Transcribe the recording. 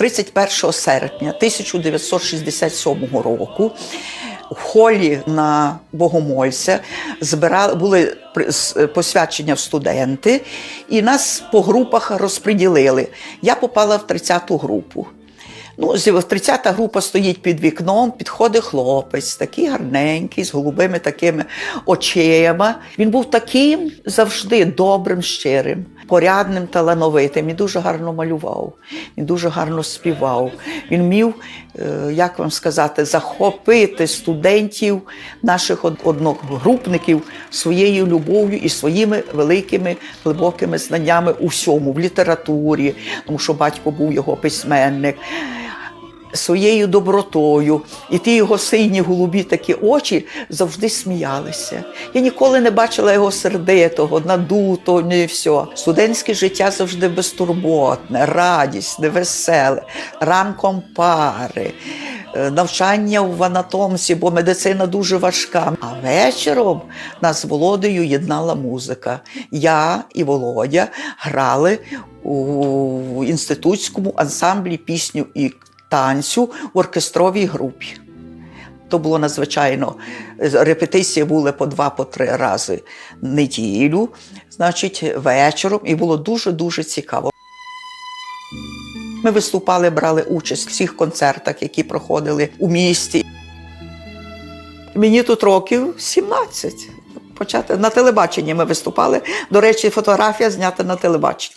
31 серпня 1967 року в холі на Богомольця збирали були посвячення в студенти, і нас по групах розподілили. Я попала в 30-ту групу. Ну, 30-та група стоїть під вікном, підходить хлопець, такий гарненький, з голубими такими очима. Він був таким завжди добрим, щирим, порядним, талановитим. Він дуже гарно малював, він дуже гарно співав. Він вмів, е, як вам сказати, захопити студентів, наших од- одногрупників своєю любов'ю і своїми великими глибокими знаннями у всьому, в літературі, тому що батько був його письменник своєю добротою, і ті його сині голубі такі очі завжди сміялися. Я ніколи не бачила його сердитого, надутого, не все. Студентське життя завжди безтурботне, радісне, веселе, ранком пари. е, Навчання в анатомці, бо медицина дуже важка. А вечором нас з Володею єднала музика. Я і Володя грали у інститутському ансамблі пісню і танцю в оркестровій групі. То було надзвичайно. Репетиції були по два, по три рази неділю, значить, вечором, і було дуже-дуже цікаво. Ми виступали, брали участь в всіх концертах, які проходили у місті. Мені тут років 17. Почати на телебаченні ми виступали. До речі, фотографія знята на телебаченні.